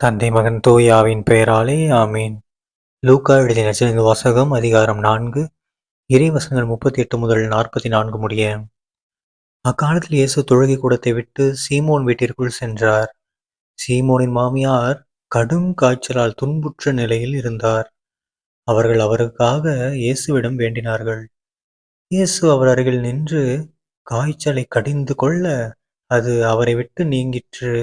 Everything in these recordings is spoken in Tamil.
தந்தை மகன் தூயாவின் பெயராலே ஆமீன். லூக்கா எழுதிய நச்சிலிருந்து வாசகம் அதிகாரம் நான்கு இறைவசனங்கள் முப்பத்தி எட்டு முதல் நாற்பத்தி நான்கு முடிய. அக்காலத்தில் இயேசு தொழுகை கூடத்தை விட்டு சீமோன் வீட்டிற்குள் சென்றார். சீமோனின் மாமியார் கடும் காய்ச்சலால் துன்புற்ற நிலையில் இருந்தார். அவர்கள் அவருக்காக இயேசுவிடம் வேண்டினார்கள். இயேசு அவர் அருகில் நின்று காய்ச்சலை கடிந்து கொள்ள அது அவரை விட்டு நீங்கிற்று.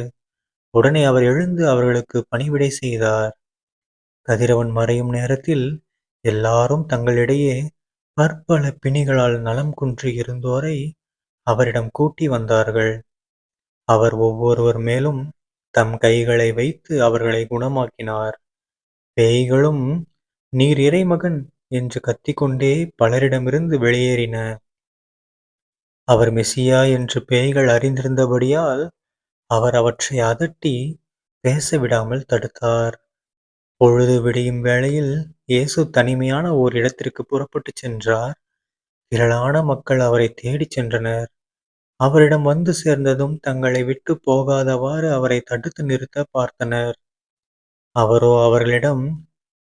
உடனே அவர் எழுந்து அவர்களுக்கு பணிவிடை செய்தார். கதிரவன் மறையும் நேரத்தில் எல்லாரும் தங்களிடையே பற்பல பிணிகளால் நலம் குன்றி இருந்தோரை அவரிடம் கூட்டி வந்தார்கள். அவர் ஒவ்வொருவர் மேலும் தம் கைகளை வைத்து அவர்களை குணமாக்கினார். பேய்களும் நீர் இறைமகன் என்று கத்திக்கொண்டே பலரிடமிருந்து வெளியேறின. அவர் மெசியா என்று பேய்கள் அறிந்திருந்தபடியால் அவர் அவற்றை அதட்டி பேச விடாமல் தடுத்தார். பொழுது விடியும் வேளையில் இயேசு தனிமையான ஓர் இடத்திற்கு புறப்பட்டுச் சென்றார். திரளான மக்கள் அவரை தேடிச் சென்றனர். அவரிடம் வந்து சேர்ந்ததும் தங்களை விட்டு போகாதவாறு அவரை தடுத்து நிறுத்த பார்த்தனர். அவரோ அவர்களிடம்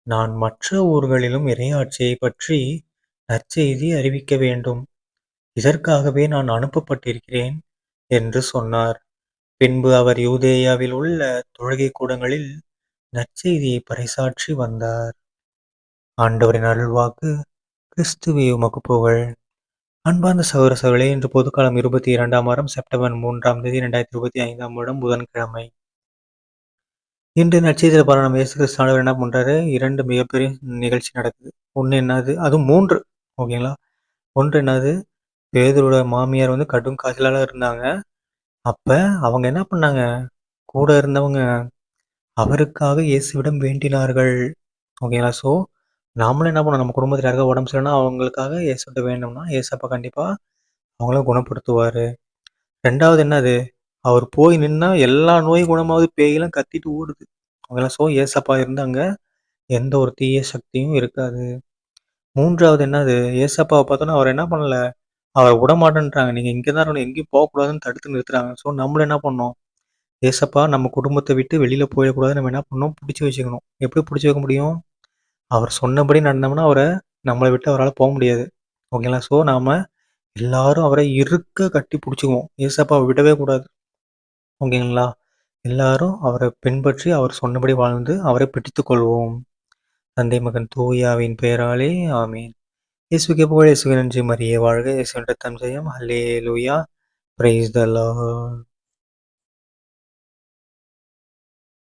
நான் மற்ற ஊர்களிலும் இறையாட்சியைப் பற்றி நற்செய்தி அறிவிக்க வேண்டும். இதற்காகவே நான் அனுப்பப்பட்டிருக்கிறேன் என்று சொன்னார். பின்பு அவர் யூதேயாவில் உள்ள தொழுகை கூடங்களில் நற்செய்தியை பறைசாற்றி வந்தார். ஆண்டவரின் அருள்வாக்கு கிறிஸ்துவே உமக்கு புகழ். அன்பார்ந்த சகோதர இன்று பொதுக்காலம் இருபத்தி இரண்டாம் வாரம் செப்டம்பர் மூன்றாம் தேதி இரண்டாயிரத்தி இருபத்தி ஐந்தாம் வருடம் புதன்கிழமை. இன்று நட்சத்திர பாரணம் இயேசு கிறிஸ்தானவர் என்ன பண்றாரு? இரண்டு மிகப்பெரிய நிகழ்ச்சி நடக்குது. ஒன்று என்னது? அதுவும் மூன்று ஓகேங்களா ஒன்று என்னது? பேதரோட மாமியார் வந்து கடும் காய்ச்சலாக இருந்தாங்க. அப்ப அவங்க என்ன பண்ணாங்க? கூட இருந்தவங்க அவருக்காக இயேசுவிடம் வேண்டினார்கள். ஓகேங்களா? ஸோ, நாமளும் என்ன பண்ணணும், நம்ம குடும்பத்தில யாருக்காவது உடம்பு சரியில்லன்னா, அவங்களுக்காக இயேசுட்ட வேண்டோம்னா, ஏசப்பா கண்டிப்பா அவங்கள குணப்படுத்துவாரு. 2வது என்னது? அவர் போய் நின்னா எல்லா நோயும் குணமாகுது, பேயெல்லாம் கத்திட்டு ஓடுது. ஓகேங்களா? ஸோ, ஏசப்பா இருந்தாங்க. எந்த ஒரு தீய சக்தியும் இருக்காது. 3வது என்னது? ஏசப்பாவ பார்த்தோன்னா, அவர் என்ன பண்ணல அவரை விடமாட்டேன்றாங்க. நீங்கள் இங்கே தான் இருக்கணும். எங்கேயும் போகக்கூடாதுன்னு தடுத்து நிறுத்துறாங்க. ஸோ நம்மளும் என்ன பண்ணணும்? ஏசப்பா நம்ம குடும்பத்தை விட்டு வெளியில் போயிடக்கூடாது நம்ம என்ன பண்ணணும்? பிடிச்சி வச்சுக்கணும். எப்படி பிடிச்சி வைக்க முடியும்? அவர் சொன்னபடி நடந்தோம்னா, அவரை நம்மளை விட்டு அவரால் போக முடியாது. ஓகேங்களா? ஸோ நாம் எல்லாரும் அவரை இறுக்க கட்டி பிடிச்சிக்குவோம் ஏசப்பாவை விடவே கூடாது. ஓகேங்களா? எல்லாரும் அவரை பின்பற்றி அவர் சொன்னபடி வாழ்ந்து அவரை பிடித்து கொள்வோம். தந்தை மகன் தூயாவின் பெயராலே ஆமீன். యేసుకే పొగడేసు గురించి మరి ఏ వాడుగా యేసుంటే తంజయం హల్లెలూయా ప్రైజ్ ద లార్డ్